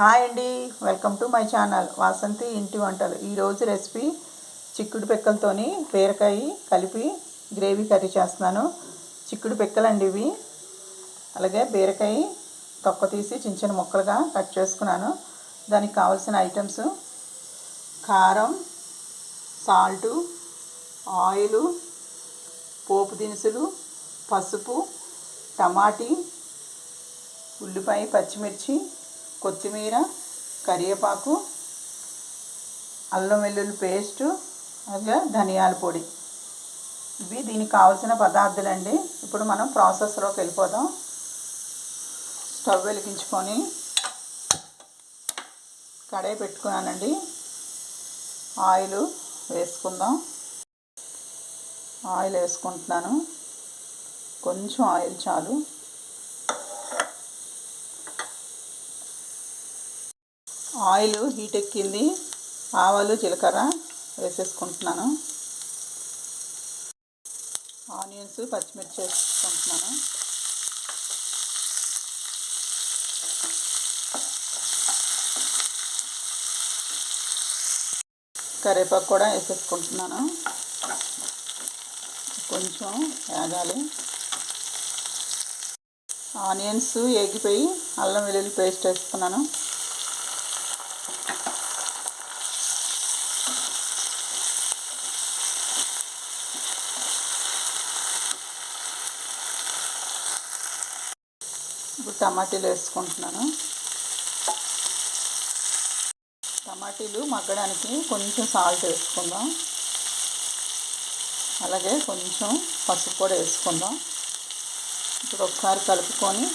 Hi అండి. Welcome to my channel. Vasanthi ఇంటి వంటలు. ఈరోజు రెసిపీ చిక్కుడు పిక్కలతోని బీరకాయ కలిపి గ్రేవీ కర్రీ చేస్తున్నాను. చిక్కుడు పిక్కలండి ఇవి. అలాగే బీరకాయ తొక్క తీసి చిన్న చిన్న ముక్కలుగా కట్ చేసుకున్నాను. దానికి కావాల్సిన ఐటమ్స్ కారం సాల్టు ఆయిలు పోపు దినుసులు పసుపు టమాటీ ఉల్లిపాయ పచ్చిమిర్చి కొత్తిమీర కరివేపాకు అల్లం వెల్లుల్లి పేస్టు అలాగే ధనియాల పొడి. ఇవి దీనికి కావాల్సిన పదార్థాలండి. ఇప్పుడు మనం ప్రాసెస్లోకి వెళ్ళిపోదాం. స్టవ్ వెలిగించుకొని కడాయి పెట్టుకున్నానండి. ఆయిల్ వేసుకుందాం. ఆయిల్ వేసుకుంటున్నాను. కొంచెం ఆయిల్ చాలు. ఆయిల్ హీట్ ఎక్కింది. ఆవాలు జీలకర్ర వేసేసుకుంటున్నాను. ఆనియన్స్ పచ్చిమిర్చి వేసుకుంటున్నాను. కరివేపాకు కూడా వేసేసుకుంటున్నాను. కొంచెం వేగాలి. ఆనియన్స్ ఎగిపోయి అల్లం వెల్లుల్లి పేస్ట్ వేసుకున్నాను. ఇప్పుడు టమాటీలు వేసుకుంటున్నాను. టమాటీలు మగ్గడానికి కొంచెం సాల్ట్ వేసుకుందాం. అలాగే కొంచెం పసుపు కూడా వేసుకుందాం. ఇప్పుడు ఒకసారి కలుపుకొని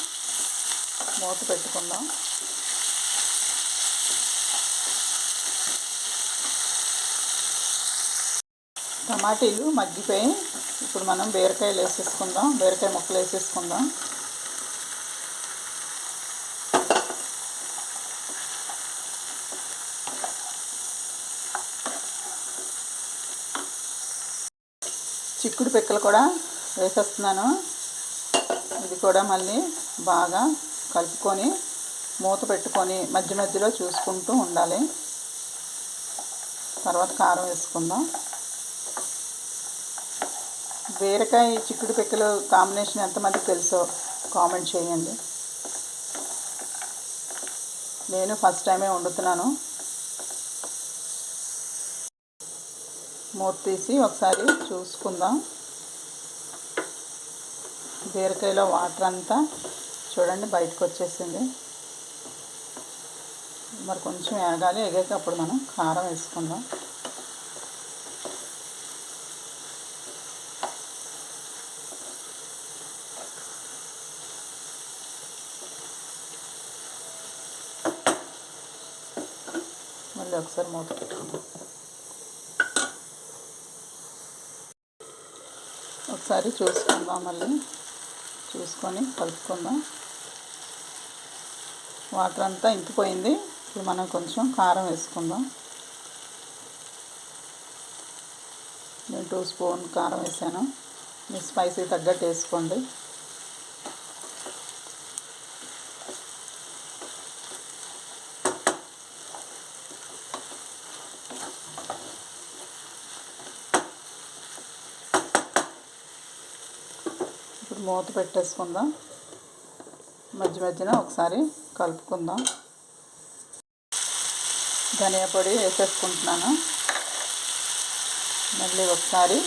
మూత పెట్టుకుందాం. టమాటీలు మగ్గిపోయి ఇప్పుడు మనం బీరకాయలు వేసేసుకుందాం. బీరకాయ ముక్కలు వేసేసుకుందాం. చిక్కుడు పిక్కలు కూడా వేసేస్తున్నాను. ఇది కూడా మళ్ళీ బాగా కలుపుకొని మూత పెట్టుకొని మధ్య మధ్యలో చూసుకుంటూ ఉండాలి. తర్వాత కారం వేసుకుందాం. బీరకాయ చిక్కుడు పిక్కలు కాంబినేషన్ ఎంతమందికి తెలుసో కామెంట్ చేయండి. నేను ఫస్ట్ టైమే వండుతున్నాను. మూత తీసి ఒకసారి చూసుకుందాం. బీరకాయలో వాటర్ అంతా చూడండి బయటకు వచ్చేసింది. మరి కొంచెం ఎగాలి ఎగాక అప్పుడు మనం కారం వేసుకుందాం. మళ్ళీ ఒకసారి మూత పెట్టుకుందాం. ఒకసారి చూసుకుందాం మళ్ళీ. చూసుకొని కలుపుకుందాం. వాటర్ అంతా ఇంకిపోయింది. ఇప్పుడు మనం కొంచెం కారం వేసుకుందాం. నేను టూ స్పూన్ కారం వేసాను. మీ స్పైసీ తగ్గట్టు వేసుకోండి. మూత పెట్టేసుకుందాం. మధ్య మధ్యన ఒకసారి కలుపుకుందాం. ధనియా పొడి వేసేసుకుంటున్నాను. మళ్ళీ ఒకసారి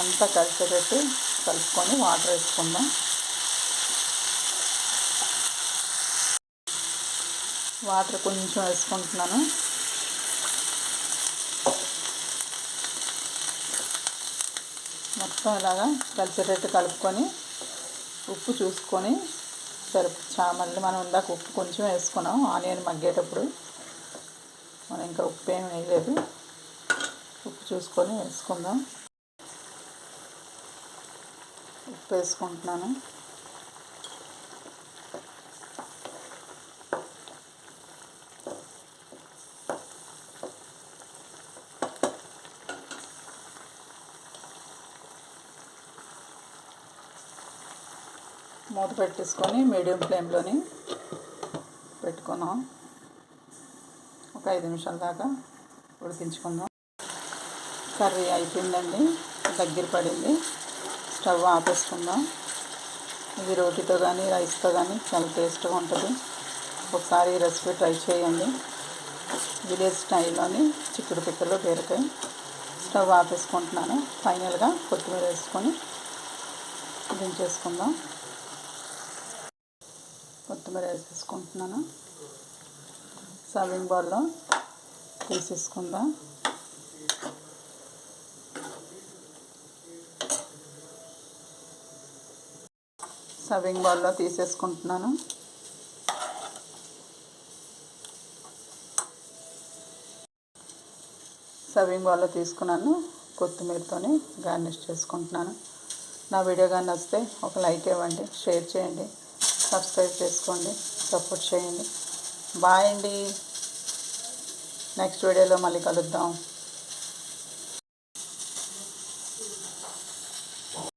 అంతా కలిసేటట్టు కలుపుకొని వాటర్ వేసుకుందాం. వాటర్ కొంచెం వేసుకుంటున్నాను. మొత్తం ఇలాగా కలిసేటట్టు కలుపుకొని ఉప్పు చూసుకొని సరిపు చా మళ్ళీ మనం ఇందాక ఉప్పు కొంచెం వేసుకున్నాం ఆనియన్ మగ్గేటప్పుడు మనం ఇంకా ఉప్పు ఏమి వేయలేదు. ఉప్పు చూసుకొని వేసుకుందాం. ఉప్పు వేసుకుంటున్నాను. మూత పెట్టేసుకొని మీడియం ఫ్లేమ్లోని పెట్టుకున్నాం ఒక ఐదు నిమిషాల దాకా ఉడికించుకుందాం. కర్రీ అయిపోయిందండి దగ్గర పడింది. స్టవ్ ఆపేసుకుందాం. ఇది రోటీతో కానీ రైస్తో కానీ చాలా టేస్ట్గా ఉంటుంది. ఒకసారి ఈ రెసిపీ ట్రై చేయండి. విలేజ్ స్టైల్లోని చిక్కుడు పిక్కలు బీరకాయ. స్టవ్ ఆపేసుకుంటున్నాను. ఫైనల్గా కొత్తిమీర వేసుకొని దించేసుకుందాం. కొత్తిమీర వేసేసుకుంటున్నాను. సర్వింగ్ బౌల్లో తీసేసుకుందాం సర్వింగ్ బౌల్లో తీసేసుకుంటున్నాను. సర్వింగ్ బౌల్లో తీసుకున్నాను. కొత్తిమీరతోని గార్నిష్ చేసుకుంటున్నాను. నా వీడియో కానీ నచ్చితే ఒక లైక్ ఇవ్వండి షేర్ చేయండి. సబ్స్క్రైబ్ చేసుకోండి సపోర్ట్ చేయండి. బాయ్ అండి. నెక్స్ట్ వీడియోలో మళ్ళీ కలుద్దాం.